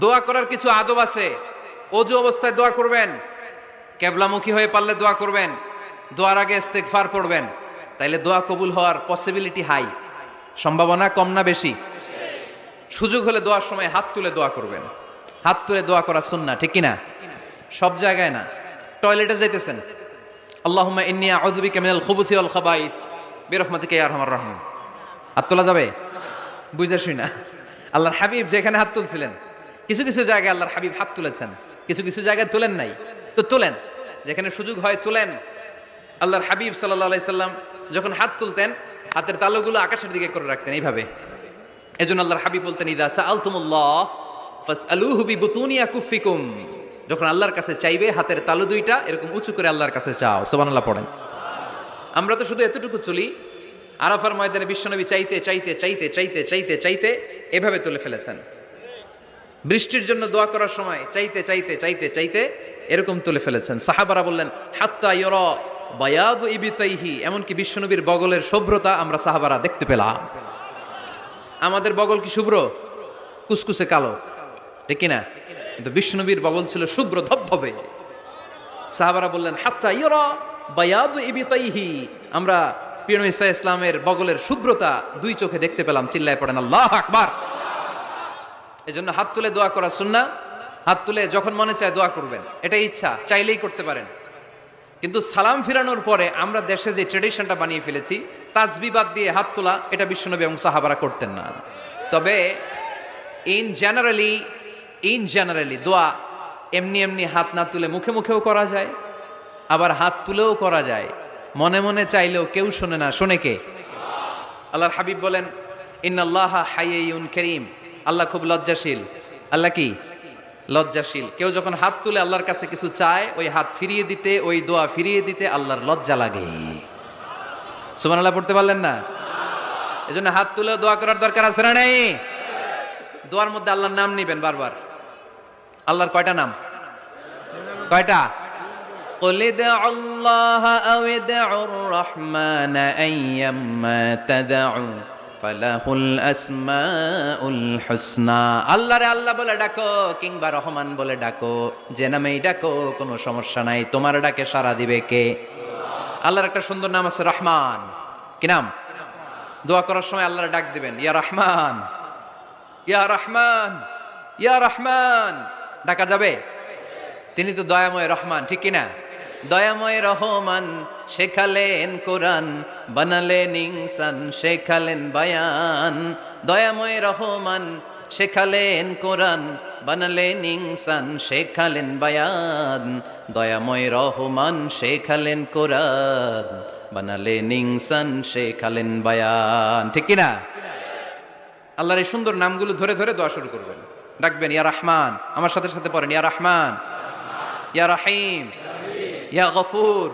দোয়া করার কিছু আদব আছে। অজু অবস্থায় দোয়া করবেন। কেবলামুখী হয়ে পারলে দোয়া করবেন। দোয়ার আগে ইস্তেগফার পড়বেন। তাইলে দোয়া কবুল হওয়ার পসিবিলিটি হাই সম্ভাবনা কম না বেশি। সুযোগ হলে দোয়ার সময় হাত তুলে দোয়া করবেন। হাত তুলে দোয়া করা সুন্না ঠিক কিনা? সব জায়গায় না। টয়লেটে যাইতেছেন। আল্লাহুম্মা ইন্নী আউযু বিকা মিনাল খুবুসি ওয়াল খাবাইস। বিরহমাতিকা ইয়া আরহামার রাহিম। হাত তোলা যাবে? বুঝাসই না। আল্লাহর হাবিব যেখানে হাত তুলছিলেন। কিছু কিছু জায়গায় আল্লাহর হাবিব হাত তুলেছেন, কিছু কিছু জায়গায় তোলেন নাই। তো তোলেন, যেখানে সুযোগ হয় তোলেন। আল্লাহর হাবিব সাল্লাহ সাল্লাম যখন হাত তুলতেন, হাতের তালুগুলো আকাশের দিকে করে রাখতেন এইভাবে। এজন্য আল্লাহর হাবিব বলতেন, ইদা সাআলতুমুল্লাহ ফাসআলুহু বিবুতুনি আকুফিকুম যখন আল্লাহর কাছে চাইবে, হাতের তালু দুইটা এরকম উঁচু করে আল্লাহর কাছে চাও। সুবহানাল্লাহ পড়েন। আমরা তো শুধু এতটুকু চলি আরাফার ময়দানে বিশ্বনবী চাইতে চাইতে চাইতে চাইতে চাইতে চাইতে, এভাবে তুলে ফেলেছেন। বৃষ্টির জন্য দোয়া করার সময় চাইতে চাইতে চাইতে চাইতে এরকম তুলে ফেলেছেন। সাহাবারা বললেন, হাত্তা ইয়র বায়াদু ইবিতাইহি। এমনকি বিশ্বনবীর বগলের শুভ্রতা আমরা সাহাবারা দেখতে পেলাম। আমাদের বগল কি শুভ্র? কুসকুসে কালো। ঠিক কিনা? কিন্তু বিষ্ণুবীর বগল ছিল শুভ্র ধবধবে। সাহাবারা বললেন, হাত্তা ইয়রা বায়াদু ইবিতাইহি? আমরা প্রিয় ইসা ইসলামের বগলের শুভ্রতা দুই চোখে দেখতে পেলাম। চিল্লায় পড়েন, আল্লাহ আকবার। এজন্য হাত তুলে দোয়া করা সুন্না হাত তুলে যখন মনে চায় দোয়া করবেন। এটা ইচ্ছা, চাইলেই করতে পারেন। কিন্তু সালাম ফিরানোর পরে আমরা দেশে যে ট্রেডিশনটা বানিয়ে ফেলেছি, তাজবি বাদ দিয়ে হাত তোলা, এটা বিশ্বনবী এবং সাহাবারা করতেন না। তবে ইন জেনারেলি ইন জেনারেলি দোয়া এমনি এমনি হাত না তুলে মুখে মুখেও করা যায়, আবার হাত তুলেও করা যায়। মনে মনে চাইলেও কেউ শোনে না। শোনে কে? আল্লাহর হাবিব বলেন, ইন্নাল্লাহ হাইয়ুন করিম। আল্লাহ খুব লজ্জাশীল আল্লাহ কি লজ্জাশীল কেউ যখন হাত তুলে আল্লাহর কাছে কিছু চায় ওই হাত ফিরিয়ে দিতে ওই দোয়া ফিরিয়ে দিতে আল্লাহর লজ্জা লাগে সুমান আল্লাহ পড়তে পারলেন না এজন্য হাত তুলে দোয়া করার দরকার আছে না নেই দোয়ার মধ্যে আল্লাহর নাম নিবেন বারবার আল্লাহর কয়টা নাম কয়টা قل ادعوا الله أو ادعوا الرحمن أيما تدعوا ফালাহুল আসমাউল হুসনা। আল্লাহরে আল্লাহ বলে ডাকো, কিংবা রহমান বলে ডাকো, যে নামেই ডাকো, কোনো সমস্যা নাই। তোমার ডাকে সারা দিবে কে? আল্লাহর একটা সুন্দর নাম আছে রহমান। কি নাম? দোয়া করার সময় আল্লাহর ডাক দিবেন, ইয়া রহমান ইয়া রহমান ইয়া রহমান। ডাকা যাবে? তিনি তো দয়াময় রহমান, ঠিক কিনা? দয়াময় রহমান, শেখালেন কোরআন, বানালেন ইনসান, শেখালেন বায়ান। দয়াময় রহমান, শেখালেন কোরআন, বানালেন ইনসান, শেখালেন বায়ান। দয়াময় রহমান, শেখালেন কোরআন, বানালেন ইনসান, শেখালেন বায়ান। ঠিক কিনা? আল্লাহর এই সুন্দর নামগুলো ধরে ধরে দোয়া শুরু করবেন। ডাকবেন, ইয়া রহমান। আমার সাথে সাথে পড়েন, ইয়া রহমান। ইয়া রাহিম। ইয়া গফুর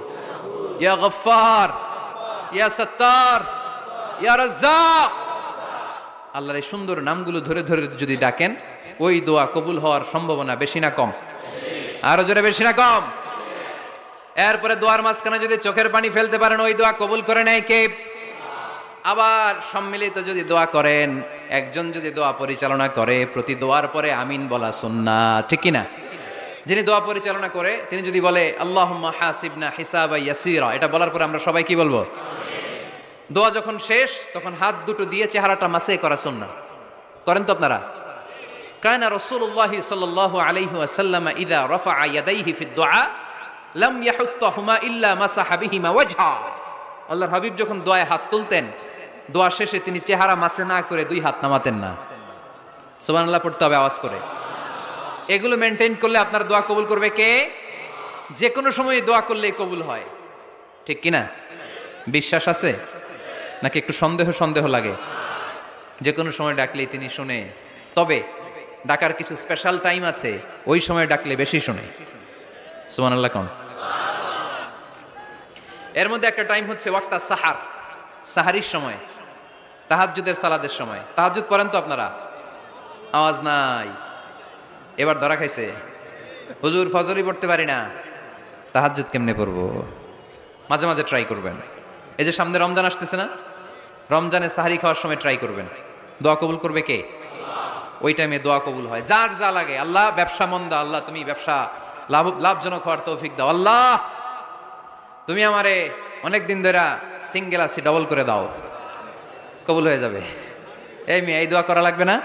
ইয়া গফার ইয়া সত্তার ইয়া রাজ্জাক আল্লাহর এই সুন্দর নামগুলো ধরে ধরে যদি ডাকেন, ওই দোয়া কবুল হওয়ার সম্ভাবনা বেশি না কম। আরও জোরে বেশি না কম। এরপরে দোয়ার মাঝখানে যদি চোখের পানি ফেলতে পারেন, ওই দোয়া কবুল করে নেয় কে? আবার সম্মিলিত যদি দোয়া করেন, একজন যদি দোয়া পরিচালনা করে, প্রতি দোয়ার পরে আমিন বলা সুন্না ঠিক কিনা? যিনি দোয়া পরিচালনা করে, তিনি যদি বলে আল্লাহ হাসিবনা হিসাবা এটা বলার পরে আমরা সবাই কি বলব? দোয়া যখন শেষ, তখন হাত দুটো দিয়ে চেহারাটা মাসে করা সুন্না করেন তো আপনারা? কায়না রসুল্লাহ সাল্লাহ আলাইহি ওয়াসাল্লাম ইদা রফা ইয়াদাইহি ফি দোয়া লাম ইয়াহুত্তাহুমা ইল্লা মাসাহা আল্লাহর হাবিব যখন দোয়ায় হাত তুলতেন, দোয়া শেষে তিনি চেহারা মাসে না করে দুই হাত নামাতেন না। সুবহানাল্লাহ, পড়তে হবে আওয়াজ করে। এগুলো মেনটেন করলে আপনার দোয়া কবুল করবে কে? যে কোনো সময় দোয়া করলে কবুল হয়। ঠিক কিনা? বিশ্বাস আছে? নাকি একটু সন্দেহ সন্দেহ লাগে? যে কোনো সময় ডাকলেই তিনি শুনে। তবে ডাকার কিছু স্পেশাল টাইম আছে, ওই সময় ডাকলে বেশি শুনে। সুমান আল্লাহ কন। এর মধ্যে একটা টাইম হচ্ছে ওয়াক্তা সাহার, সাহারির সময় তাহাজুদের সালাদের সময়। তাহাজুদ পড়েন তো আপনারা? আওয়াজ নাই। এবার ধরা খাইছে। হুজুর ফজরই পড়তে পারি না। তাহাজুদ কেমনে পড়ব? মাঝে মাঝে ট্রাই করবেন। এই যে সামনে রমজান আসতেছে না? রমজানে সাহারি খাওয়ার সময় ট্রাই করবেন। দোয়া কবুল করবে কে? ওই টাইমে দোয়া কবুল হয়। যার যা লাগে। আল্লাহ ব্যবসা মন্দা আল্লাহ তুমি ব্যবসা লাভ, লাভজনক হওয়ার তৌফিক দাও। আল্লাহ! তুমি আমারে অনেক দিন ধরে সিঙ্গেল আছি ডবল করে দাও। কবুল হয়ে যাবে। এই মেয়ে, এই দোয়া করা লাগবে না?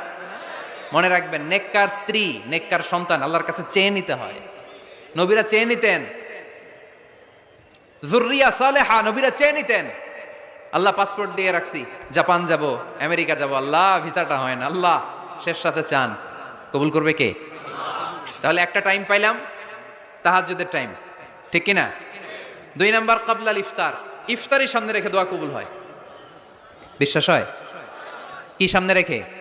মনে রাখবেন, নেককার স্ত্রী, নেককার সন্তান আল্লাহর কাছে চেয়ে নিতে হয়। নবীরা চেয়ে নিতেন। জুরিয়া সালেহা, নবীরা চেয়ে নিতেন। আল্লাহ পাসপোর্ট দিয়ে রাখছি, জাপান যাব, আমেরিকা যাব, আল্লাহ ভিসাটা হয় না, আল্লাহ, শেষ সাথে চান। কবুল করবে কে? তাহলে একটা টাইম পাইলাম, তাহাজ্জুদের টাইম ঠিক কিনা? দুই নাম্বার কাবলাল ইফতার। ইফতারই সামনে রেখে দোয়া কবুল হয়। বিশ্বাস হয়? কি সামনে রেখে?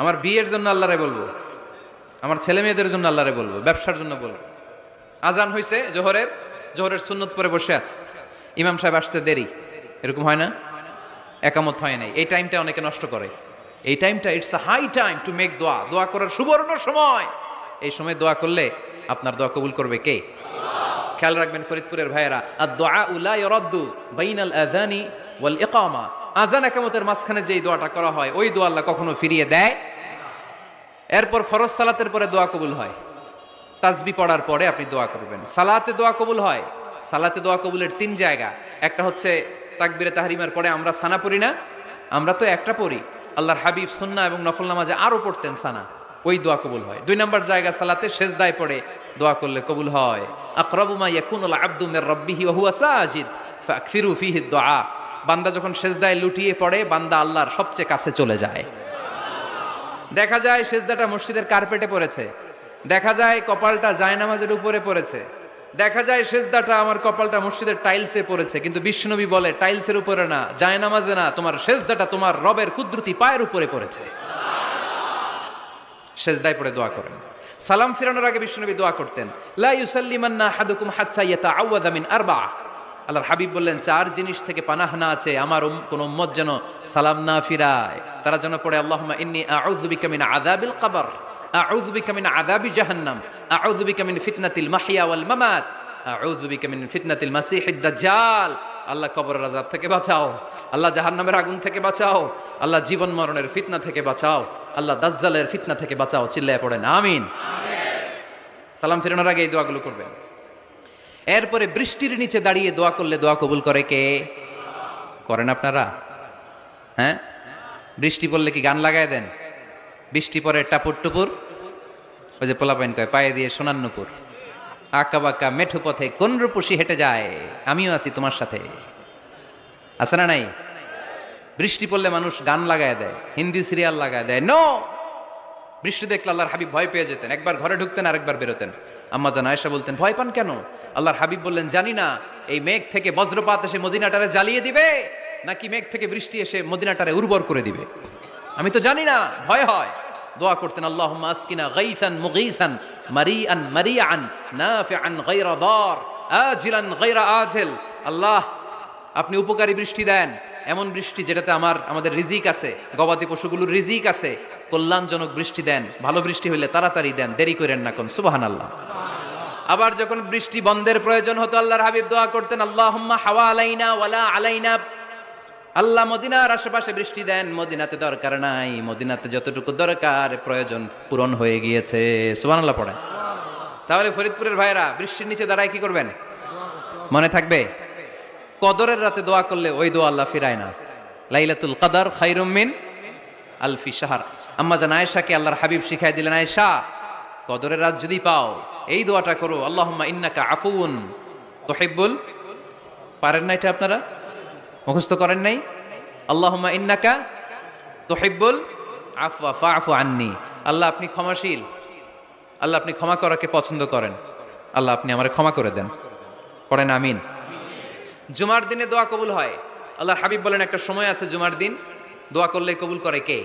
আমার বিয়ের জন্য আল্লাহরে বলব, আমার ছেলে মেয়েদের জন্য আল্লাহরে বলব, ব্যবসার জন্য বলব। আজান হয়েছে জোহরের জোহরের সুন্নত পরে বসে আছে। ইমাম সাহেব আসতে দেরি, এরকম হয় না? একামত হয় নাই। এই টাইমটা অনেকে নষ্ট করে। এই টাইমটা it's a high time to make দোয়া দোয়া করার সুবর্ণ সময়। এই সময় দোয়া করলে আপনার দোয়া কবুল করবে কে? খেয়াল রাখবেন ফরিদপুরের ভাইয়েরা আর দোয়া উলাই ইরদ্দু বাইনাল আজানি ওয়াল ইকামা। আজান একামতের মাঝখানে যেই দোয়াটা করা হয়, ওই দোয়া আল্লাহ কখনো ফিরিয়ে দেয় এরপর ফরজ সালাতের পরে দোয়া কবুল হয়। তাজবি পড়ার পরে আপনি দোয়া করবেন। সালাতে দোয়া কবুল হয়। সালাতে দোয়া কবুলের তিন জায়গা। একটা হচ্ছে তাকবিরে তাহরিমার পরে আমরা সানা পড়ি না? আমরা তো একটা পড়ি। আল্লাহর হাবিব সুন্না এবং নফল নামাজে আরও পড়তেন সানা। ওই দোয়া কবুল হয়। দুই নম্বর জায়গা সালাতে শেষ দায় পড়ে, দোয়া করলে কবুল হয়। আকরাবুমা ইয়াকুনুল আব্দু মির রাব্বিহি ওয়া হুয়া সাজিদ ফাকফিরু ফিহি দুআ বান্দা যখন সেজদায় লুটিয়ে পড়ে, বান্দা আল্লাহর সবচেয়ে কাছে চলে যায়। দেখা যায় সেজদাটা মসজিদের কার্পেটে পড়েছে। দেখা যায় কপালটা জায়নামাজের উপরে পড়েছে। দেখা যায় সেজদাটা আমার কপালটা মসজিদের টাইলসে পড়েছে, কিন্তু বিষ্ণবী বলে টাইলসের উপরে না, জায়নামাজে না, তোমার সেজদাটা তোমার রবের কুদরতি পায়ের উপরে পড়েছে। সেজদায় পড়ে দোয়া করেন। সালাম ফিরানোর আগে বিষ্ণুনবী দোয়া করতেন, লা ইউসাল্লিমান্না হাদুকুম হাত্তা ইয়াতাআওয়াযা মিন আরবা আল্লাহর হাবিব বললেন, চার জিনিস থেকে পানাহ না আছে আমার কোন উম্মত যেন সালাম না ফিরায়। তারা যেন পড়ে, আল্লাহুম্মা ইন্নী মিন আযাবিল কবর, আউযু বিকা মিন আযাবি জাহান্নাম, আউযু বিকা মিন ফিতনাতিল মাহইয়া ওয়াল মামাত, আউযু বিকা মিন ফিতনাতিল মাসিহিদ দাজ্জাল। আল্লাহ কবরের আযাব থেকে বাঁচাও, আল্লাহ জাহান্নামের আগুন থেকে বাঁচাও, আল্লাহ জীবন মরণের ফিতনা থেকে বাঁচাও, আল্লাহ দাজ্জালের ফিতনা থেকে বাঁচাও। চিল্লায় পড়েন, আমিন। সালাম ফেরানোর আগে এই দোয়াগুলো করবেন। এরপরে বৃষ্টির নিচে দাঁড়িয়ে দোয়া করলে দোয়া কবুল করে কে? করেন আপনারা? হ্যাঁ? বৃষ্টি পড়লে কি গান লাগায় দেন? বৃষ্টি পরে টাপুর টুপুর? ওই যে পোলাপাইন কয়, পায়ে দিয়ে সোনার নুপুর। আঁকা বাঁকা মেঠো পথে কোন রূপসী হেঁটে যায়? আমিও আছি তোমার সাথে। আছে না নাই? বৃষ্টি পড়লে মানুষ গান লাগায় দেয়, হিন্দি সিরিয়াল লাগায় দেয়। নো! বৃষ্টি দেখলে আল্লাহর হাবিব ভয় পেয়ে যেতেন, একবার ঘরে ঢুকতেন, আরেকবার বেরোতেন। আম্মা জান আয়েশা বলতেন, ভয় পান কেন? আল্লাহর হাবিব বললেন, জানি না, এই মেঘ থেকে বজ্রপাত এসে মদিনাটারে জ্বালিয়ে দিবে, নাকি মেঘ থেকে বৃষ্টি এসে মদিনাটারে উর্বর করে দিবে? আমি তো জানি না, ভয় হয়। দোয়া করতেন আল্লাহ আসকিনা গাইসান মুগীসান, মারিআন মারিআন, নাফিআন গায়রা দার, আজিলান গায়রা আজেল। আল্লাহ, আপনি উপকারী বৃষ্টি দেন। এমন বৃষ্টি যেটাতে আমার, আমাদের রিজিক আছে, গবাদি পশুগুলোর রিজিক আছে। কল্যাণজনক বৃষ্টি দেন, ভালো বৃষ্টি হইলে তাড়াতাড়ি দেন, দেরি করেন না কোন সুবাহান আল্লাহ আবার যখন বৃষ্টি বন্ধের প্রয়োজন হতো, আল্লাহর হাবিব দোয়া করতেন আল্লাহ হাওয়া আলাইনা ওয়ালা আলাইনা। আল্লাহ মদিনার আশেপাশে বৃষ্টি দেন, মদিনাতে দরকার নাই, মদিনাতে যতটুকু দরকার প্রয়োজন পূরণ হয়ে গিয়েছে। সুবহানাল্লাহ পড়ে তাহলে ফরিদপুরের ভাইরা বৃষ্টির নিচে দাঁড়ায় কি করবেন? মনে থাকবে? কদরের রাতে দোয়া করলে ওই দোয়া আল্লাহ ফিরায় না। লাইলাতুল কাদার খাইরুম মিন আলফি সাহার আম্মা জান আয়েশাকে আল্লাহর হাবিব শিখাই দিলেন, আয়েশা, কদরের রাত যদি পাও এই দোয়াটা করো, আল্লাহুম্মা ইন্নাকা আফুন তুহিব্বুল। পারেন না এটা আপনারা? মুখস্থ করেন নাই? আল্লাহুম্মা ইন্নাকা তুহিব্বুল। আফওয়া, ফাআফু আন্নি। আল্লাহ আপনি ক্ষমাশীল। আল্লাহ আপনি ক্ষমা করাকে পছন্দ করেন। আল্লাহ আপনি আমার ক্ষমা করে দেন। পড়েন আমিন। জুমার দিনে দোয়া কবুল হয়। আল্লাহর হাবিব বলেন, একটা সময় আছে জুমার দিন, দোয়া করলে কবুল করে কে?